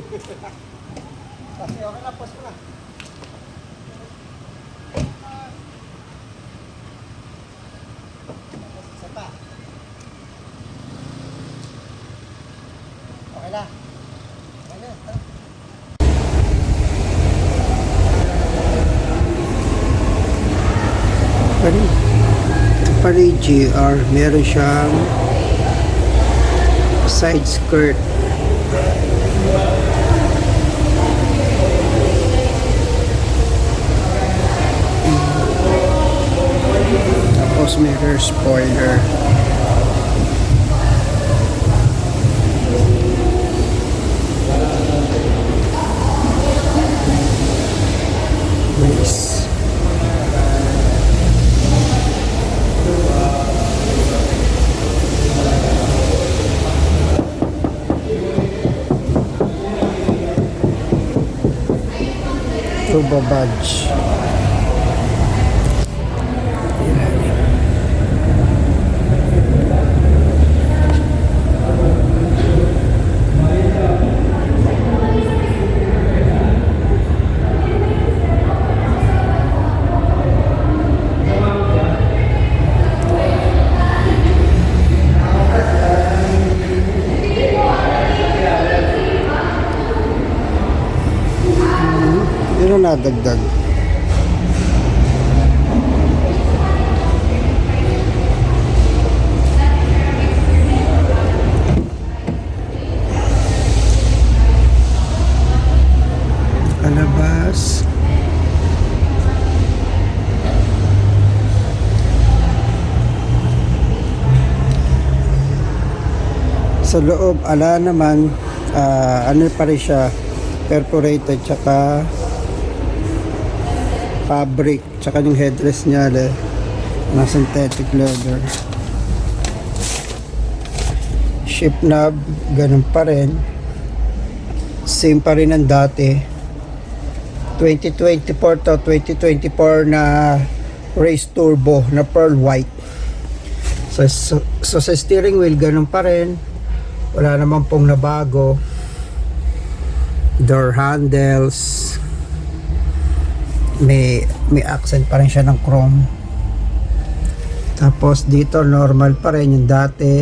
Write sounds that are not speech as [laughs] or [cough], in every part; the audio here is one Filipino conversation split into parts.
Kasi okay na, post mo na. Okay na. Okay na. pari GR, meron siyang side skirt. Tapos mirror spoiler. Nice. Tuba badge. Yun ang nadagdag. Alabas. Sa loob, ala naman, ah, ano pa rin siya, perforated, tsaka fabric, tsaka yung headrest niya, le, na synthetic leather. Ship knob, ganun pa rin. Same pa rin ang dati. 2024 to 2024 na race turbo na pearl white. So, so, so sa steering wheel, ganun pa rin. Wala naman pong nabago. Door handles. May, may accent pa rin siya ng chrome. Tapos dito normal pa rin yung dati.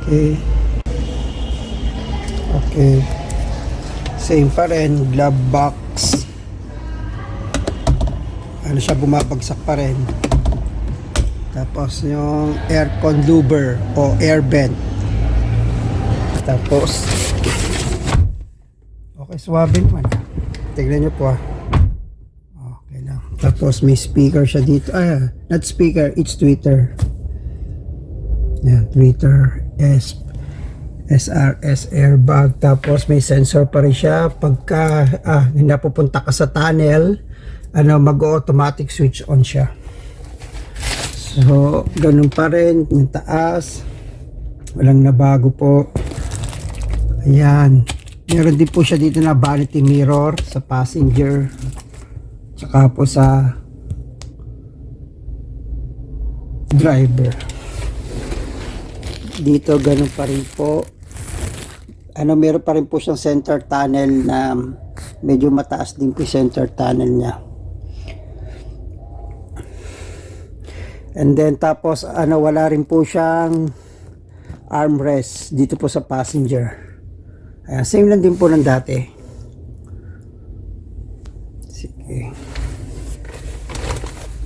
Okay. Okay. Same pa rin. Glove box. Ano siya bumabagsak pa rin. Tapos yung aircon louver o air vent. Tapos okay, swabe naman. Tignan nyo po ah. Tapos may speaker siya dito. Ah, not speaker, it's tweeter. Yan, tweeter S SRS airbag. Tapos may sensor pa rin siya. Pagka ah, napupunta ka sa tunnel, ano, mag-automatic switch on siya. So, ganun pa rin. Yung taas. Walang nabago po. Ayan. Meron din po siya dito na vanity mirror sa passenger. Tsaka po sa driver. Dito ganun pa rin po. Ano, meron pa rin po siyang center tunnel na medyo mataas din po yung center tunnel niya. And then tapos ano wala rin po siyang armrest dito po sa passenger. Ayan, same lang din po ng dati. Sige.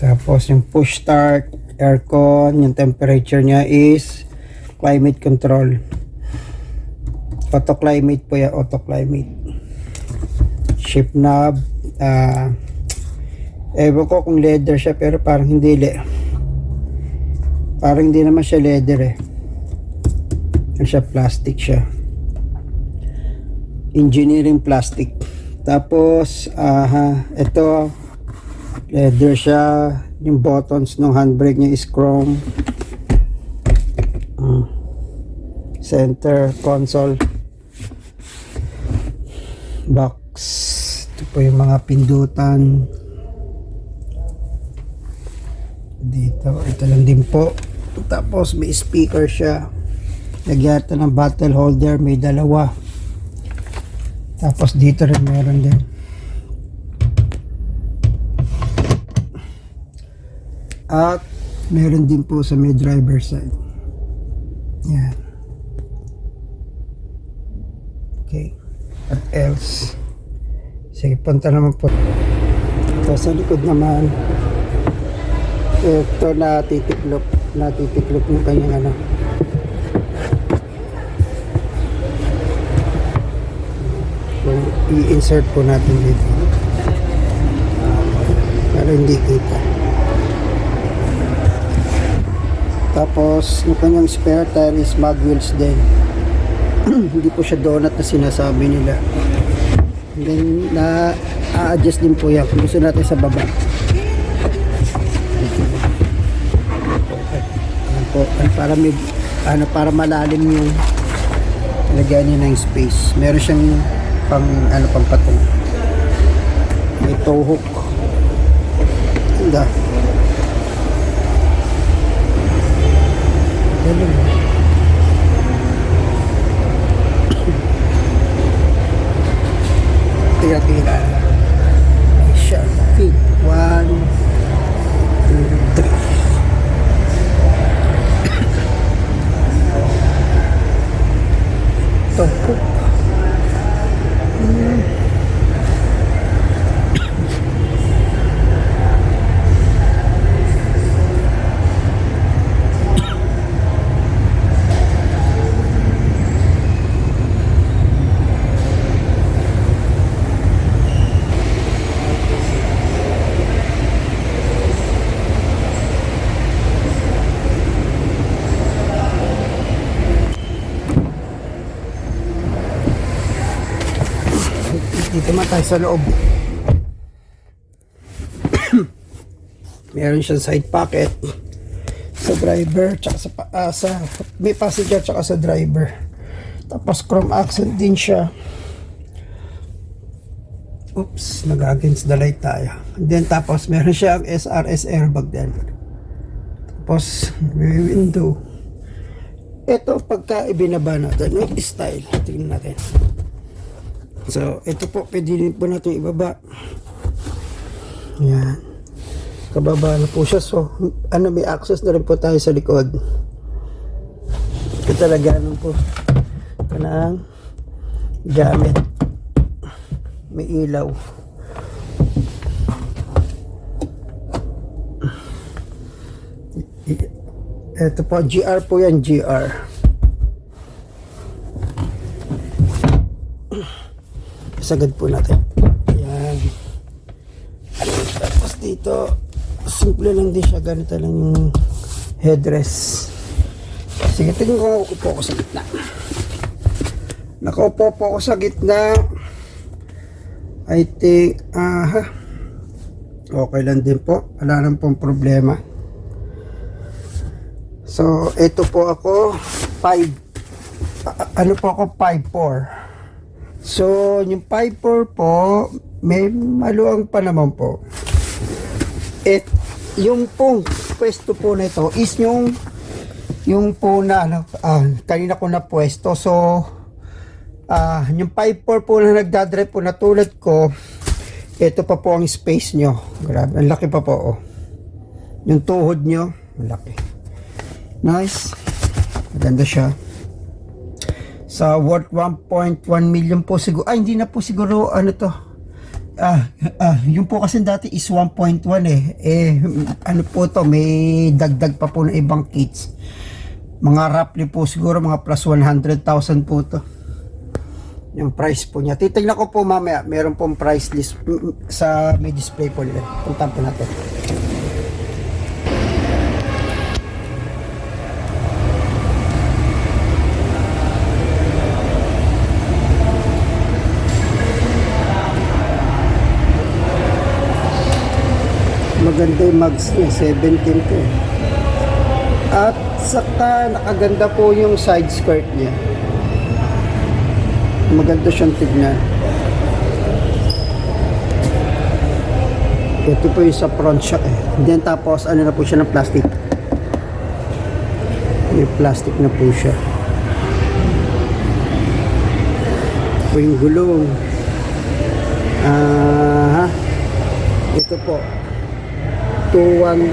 Tapos yung push start, aircon, yung temperature niya is climate control. Auto climate po yan, auto climate. Shift knob, ah ewan ko kung leather siya pero parang hindi le. Parang hindi naman siya leather eh. Siya, plastic siya. Engineering plastic. Tapos, aha, ito, leather siya. Yung buttons ng handbrake niya is chrome. Ah. center console. Box. Ito po yung mga pindutan. Dito, ito lang din po. Tapos may speaker siya. Nagyata ng bottle holder, may dalawa. Tapos dito rin meron din. At meron din po sa may driver side. Yan. Okay. What else? Sige, punta naman po. Ito sa likod naman. Ito natitiklop. Natitiklop yung kanyang ano. I-insert po natin dito. Pero hindi kita. Tapos, yung kanyang spare tire is mag wheels din. [clears throat] hindi po siya donut na sinasabi nila. And then, na a-adjust din po yan kung gusto natin sa baba. Ayan po, para may, ano, para malalim yung lagyan niya ng space. Meron siyang pang, ano, pang patong. May tow hook. Ganda. Galing. [coughs] Tira-tira. Siya. Feet. One. [coughs] Dito man tayo sa loob. [coughs] Meron siyang side pocket sa driver tsaka sa, ah, sa may passenger tsaka sa driver. Tapos chrome accent din siya. Oops, nag-against the light tayo. And then tapos meron siyang SRS airbag din. Tapos may window. Ito pagka ibinaba natin, may style. Tingnan natin. So, ito po, pwede din po natin ibaba. Yan. Kababa na po siya. So, ano, may access na rin po tayo sa likod. Ito talaga ano po. Ito na ang gamit. May ilaw. Ito po, GR po yan, GR. Sagad po natin. Yan. Tapos dito, simple lang din siya. Ganito lang yung headrest. Sige, tingin ko upo ako sa gitna. Nakaupo po ako sa gitna. I think, aha. okay lang din po. Wala lang pong problema. So, ito po ako, 5, ano po ako, 5'4". So, yung 5'4 po, may maluang pa naman po. At yung pong pwesto po na ito is yung yung po na ano, ah, kanina ko na pwesto. So, ah, yung 5'4 po na nagdadrive po na tulad ko, ito pa po ang space nyo. Grabe, ang laki pa po. Oh. Yung tuhod nyo, ang laki. Nice. Maganda siya sa worth 1.1 million po siguro. Ay, hindi na po siguro ano to. Ah, ah, yung po kasi dati is 1.1 eh. Eh, ano po to, may dagdag pa po ng ibang kits. Mga roughly po siguro mga plus 100,000 po to. Yung price po niya. Titignan ko po mamaya, meron pong price list mm, mm, sa may display po nila. Puntan po natin. Maganda yung mags niya, 17 to eh. At saka nakaganda po yung side skirt niya. Maganda siyang tignan. Ito po yung sa front shock eh. Then tapos ano na po siya ng plastic. May plastic na po siya. Ito yung gulong. Ah, ito po. 21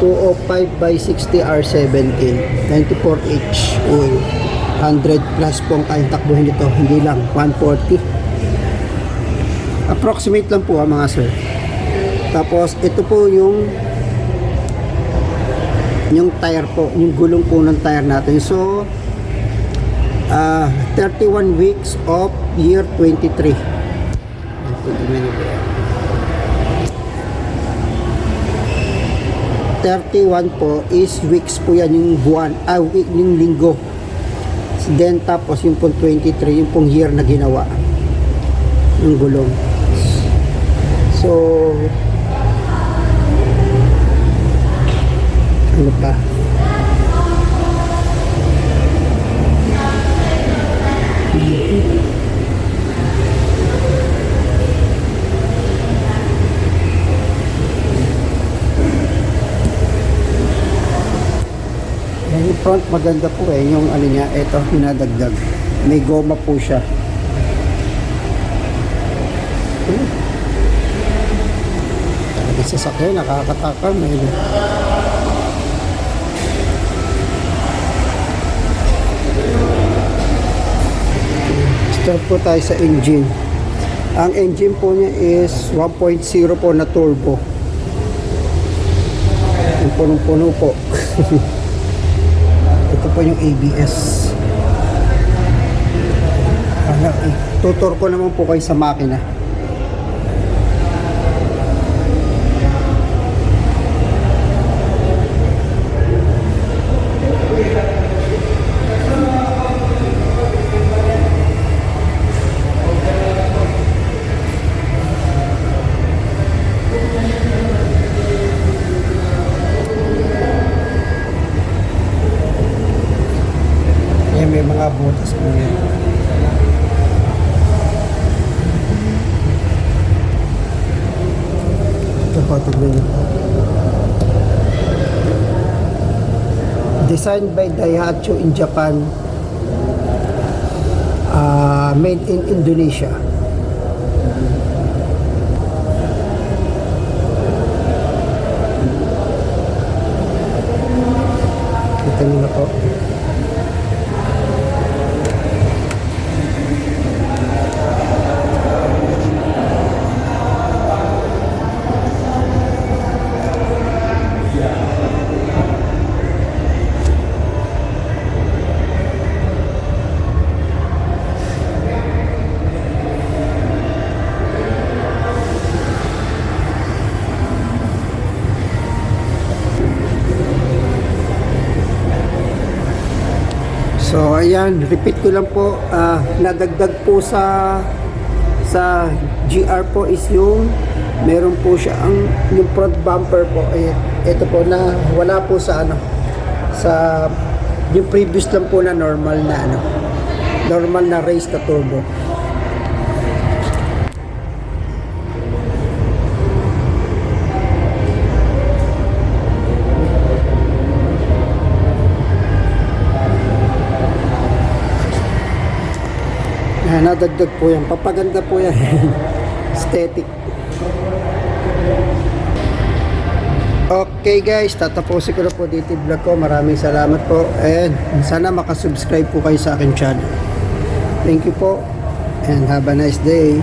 205 by 60 R17 94H oil. 100 plus po ang kayang takbuhin nito hindi lang 140 approximate lang po ha mga sir. Tapos ito po yung yung tire po yung gulong po ng tire natin. So ah 31 weeks of year 23 Ito, tingnan niyo po yan. 31 po is weeks po yan yung buwan, ah, week, yung linggo. Then tapos yung pong 23, yung pong year na ginawa. Yung gulong. So, ano pa? Front maganda po eh, yung ano niya, ito, hinadagdag. May goma po siya. Hmm. Talagang sasakyan, nakakatakam. May Start po tayo sa engine. Ang engine po niya is 1.0 po na turbo. Punong-puno po. [laughs] Ito po yung ABS. Eh, tutor ko naman po kayo sa makina. Mga butas po yan. Ito po. Designed by Daihatsu in Japan. Ah, made in Indonesia. Kita niyo na po. So ayan, repeat ko lang po, ah, nadagdag po sa sa GR po is yung meron po siya ang yung front bumper po eh ito po na wala po sa ano sa yung previous lang po na normal na ano normal na race na turbo nadagdag po yan. Papaganda po yan. [laughs] Aesthetic. Okay guys, tatapusin ko na po dito yung vlog ko. Maraming salamat po. And sana makasubscribe po kayo sa akin channel. Thank you po. And have a nice day.